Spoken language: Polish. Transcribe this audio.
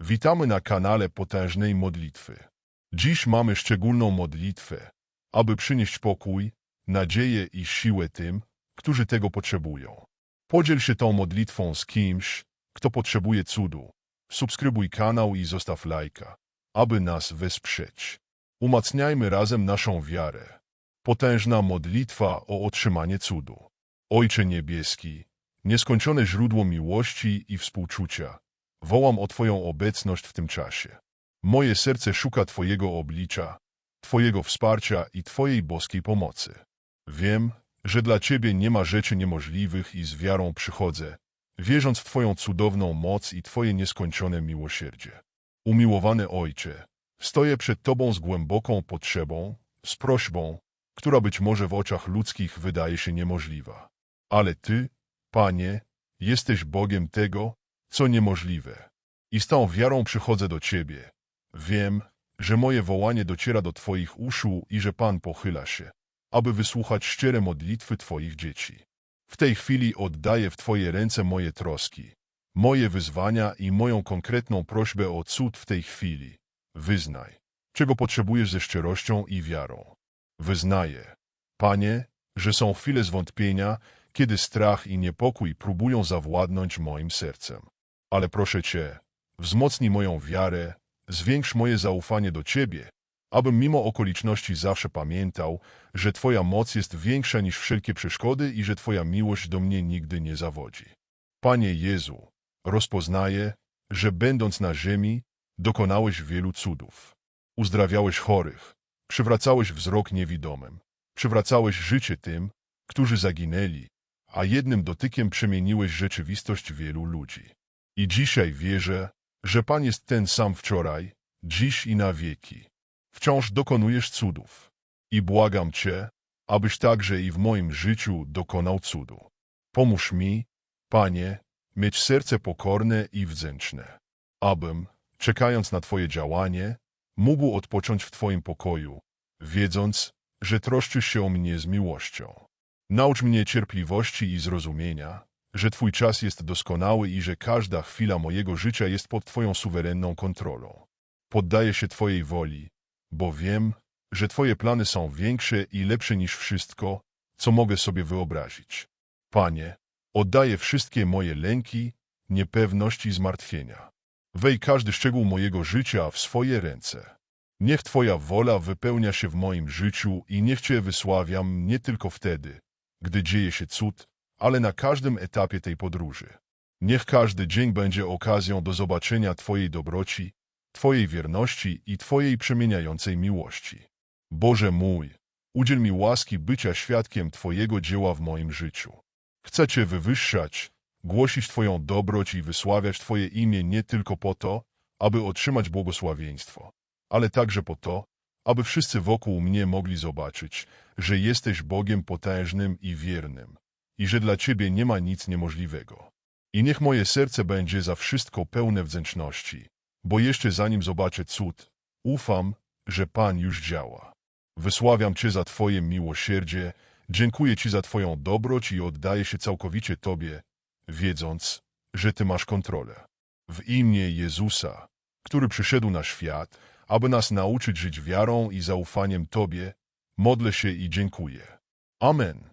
Witamy na kanale Potężnej Modlitwy. Dziś mamy szczególną modlitwę, aby przynieść pokój, nadzieję i siłę tym, którzy tego potrzebują. Podziel się tą modlitwą z kimś, kto potrzebuje cudu. Subskrybuj kanał i zostaw lajka, aby nas wesprzeć. Umacniajmy razem naszą wiarę. Potężna modlitwa o otrzymanie cudu. Ojcze Niebieski, nieskończone źródło miłości i współczucia, wołam o Twoją obecność w tym czasie. Moje serce szuka Twojego oblicza, Twojego wsparcia i Twojej boskiej pomocy. Wiem, że dla Ciebie nie ma rzeczy niemożliwych i z wiarą przychodzę, wierząc w Twoją cudowną moc i Twoje nieskończone miłosierdzie. Umiłowany Ojcze, stoję przed Tobą z głęboką potrzebą, z prośbą, która być może w oczach ludzkich wydaje się niemożliwa. Ale Ty, Panie, jesteś Bogiem tego, co niemożliwe. I z tą wiarą przychodzę do Ciebie. Wiem, że moje wołanie dociera do Twoich uszu i że Pan pochyla się, aby wysłuchać szczere modlitwy Twoich dzieci. W tej chwili oddaję w Twoje ręce moje troski, moje wyzwania i moją konkretną prośbę o cud w tej chwili. Wyznaj, czego potrzebujesz ze szczerością i wiarą. Wyznaję, Panie, że są chwile zwątpienia, kiedy strach i niepokój próbują zawładnąć moim sercem. Ale proszę Cię, wzmocnij moją wiarę, zwiększ moje zaufanie do Ciebie, abym mimo okoliczności zawsze pamiętał, że Twoja moc jest większa niż wszelkie przeszkody i że Twoja miłość do mnie nigdy nie zawodzi. Panie Jezu, rozpoznaję, że będąc na ziemi, dokonałeś wielu cudów. Uzdrawiałeś chorych, przywracałeś wzrok niewidomym, przywracałeś życie tym, którzy zaginęli, a jednym dotykiem przemieniłeś rzeczywistość wielu ludzi. I dzisiaj wierzę, że Pan jest ten sam wczoraj, dziś i na wieki. Wciąż dokonujesz cudów. I błagam Cię, abyś także i w moim życiu dokonał cudu. Pomóż mi, Panie, mieć serce pokorne i wdzięczne, abym, czekając na Twoje działanie, mógł odpocząć w Twoim pokoju, wiedząc, że troszczysz się o mnie z miłością. Naucz mnie cierpliwości i zrozumienia, że Twój czas jest doskonały i że każda chwila mojego życia jest pod Twoją suwerenną kontrolą. Poddaję się Twojej woli, bo wiem, że Twoje plany są większe i lepsze niż wszystko, co mogę sobie wyobrazić. Panie, oddaję wszystkie moje lęki, niepewność i zmartwienia. Wej każdy szczegół mojego życia w swoje ręce. Niech Twoja wola wypełnia się w moim życiu i niech Cię wysławiam nie tylko wtedy, gdy dzieje się cud, ale na każdym etapie tej podróży. Niech każdy dzień będzie okazją do zobaczenia Twojej dobroci, Twojej wierności i Twojej przemieniającej miłości. Boże mój, udziel mi łaski bycia świadkiem Twojego dzieła w moim życiu. Chcę Cię wywyższać, głosić Twoją dobroć i wysławiać Twoje imię nie tylko po to, aby otrzymać błogosławieństwo, ale także po to, aby wszyscy wokół mnie mogli zobaczyć, że jesteś Bogiem potężnym i wiernym i że dla Ciebie nie ma nic niemożliwego. I niech moje serce będzie za wszystko pełne wdzięczności, bo jeszcze zanim zobaczę cud, ufam, że Pan już działa. Wysławiam Cię za Twoje miłosierdzie, dziękuję Ci za Twoją dobroć i oddaję się całkowicie Tobie, wiedząc, że Ty masz kontrolę. W imię Jezusa, który przyszedł na świat, aby nas nauczyć żyć wiarą i zaufaniem Tobie, modlę się i dziękuję. Amen.